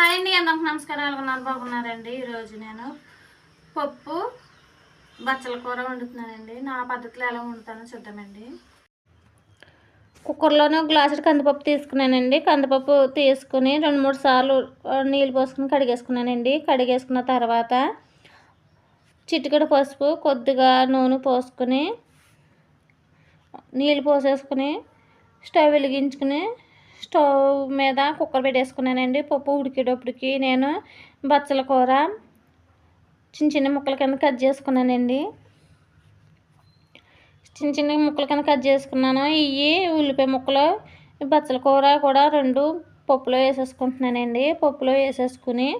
Hi అండి అందరికి నమస్కారాలు. ఉన్నారు బాగున్నారండి? ఈరోజు నేను పప్పు బచ్చల కూర వండుతున్నానండి. నా పద్ధతిలో ఎలా వండుతానో చూద్దామండి. కుక్కర్లోనే ఒక గ్లాసు కందిపప్పు తీసుకున్నానండి. కందిపప్పు తీసుకుని రెండు మూడు సార్లు నీళ్ళు పోసుకుని కడిగేసుకున్నానండి. కడిగేసుకున్న తర్వాత చిటికెడు పసుపు కొద్దిగా నూనె పోసుకుని నీళ్ళు పోసేసుకుని స్టవ్ వెలిగించుకుని స్టవ్ మీద కుక్కర్ పెట్టేసుకున్నానండి. పప్పు ఉడికేటప్పటికి నేను బచ్చల కూర చిన్న చిన్న ముక్కల కింద కట్ చేసుకున్నానండి. చిన్న చిన్న ముక్కల కింద కట్ చేసుకున్నాను. ఇవి ఉల్లిపాయ ముక్కలు బచ్చల కూర కూడా రెండు పప్పులో వేసేసుకుంటున్నానండి. పప్పులో వేసేసుకుని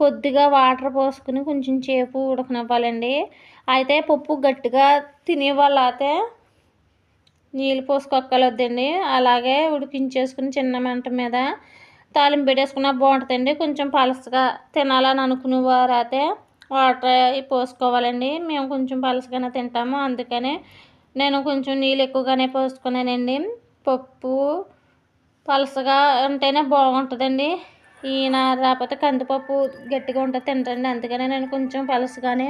కొద్దిగా వాటర్ పోసుకుని కొంచెం చేపు ఉడకనివ్వాలండి. అయితే పప్పు గట్టిగా తినేవాళ్ళు అయితే నీళ్ళు పోసుకోక్కలొద్దండి అలాగే ఉడికించేసుకుని చిన్న మంట మీద తాలింపు పెట్టేసుకున్న బాగుంటుందండి. కొంచెం పలసగా తినాలని అనుకునేవారు అయితే వాటర్ పోసుకోవాలండి. మేము కొంచెం పలసగానే తింటాము. అందుకనే నేను కొంచెం నీళ్ళు ఎక్కువగానే పోసుకున్నానండి. పప్పు పలసగా ఉంటేనే బాగుంటుందండి. ఈయన రాకపోతే కందిపప్పు గట్టిగా ఉంటుంది తింటండి అందుకనే నేను కొంచెం పలసగానే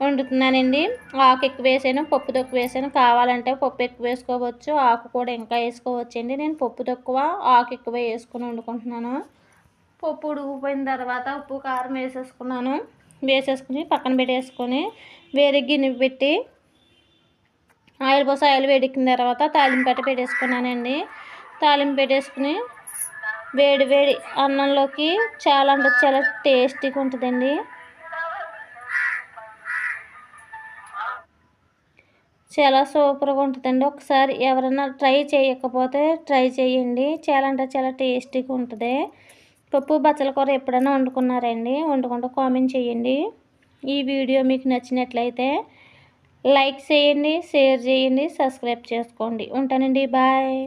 వండుతున్నానండి. ఆకు ఎక్కువ వేసాను పప్పు తక్కువ వేసాను. కావాలంటే పప్పు ఎక్కువ వేసుకోవచ్చు. ఆకు కూడా ఇంకా వేసుకోవచ్చు అండి నేను పప్పు తక్కువ ఆకు ఎక్కువ వేసుకుని వండుకుంటున్నాను. పప్పు ఉడికిపోయిన తర్వాత ఉప్పు కారం వేసేసుకున్నాను. వేసేసుకుని పక్కన పెట్టేసుకొని వేరే గిన్నె పెట్టి ఆయిల్ పోసి ఆయిల్ వేడెక్కిన తర్వాత తాలింపు పెట్టి పెట్టేసుకున్నానండి. తాలింపు పెట్టేసుకుని వేడి వేడి అన్నంలోకి చాలా అంటే చాలా టేస్టీగా ఉంటుందండి. చాలా సూపర్గా ఉంటుందండి. ఒకసారి ఎవరైనా ట్రై చేయకపోతే ట్రై చేయండి. చాలా అంటే చాలా టేస్టీగా ఉంటుంది. పప్పు బచ్చల కూర ఎప్పుడైనా వండుకున్నారండి? వండుకుంటూ కామెంట్ చేయండి. ఈ వీడియో మీకు నచ్చినట్లయితే లైక్ చేయండి షేర్ చేయండి సబ్స్క్రైబ్ చేసుకోండి. ఉంటానండి. బాయ్.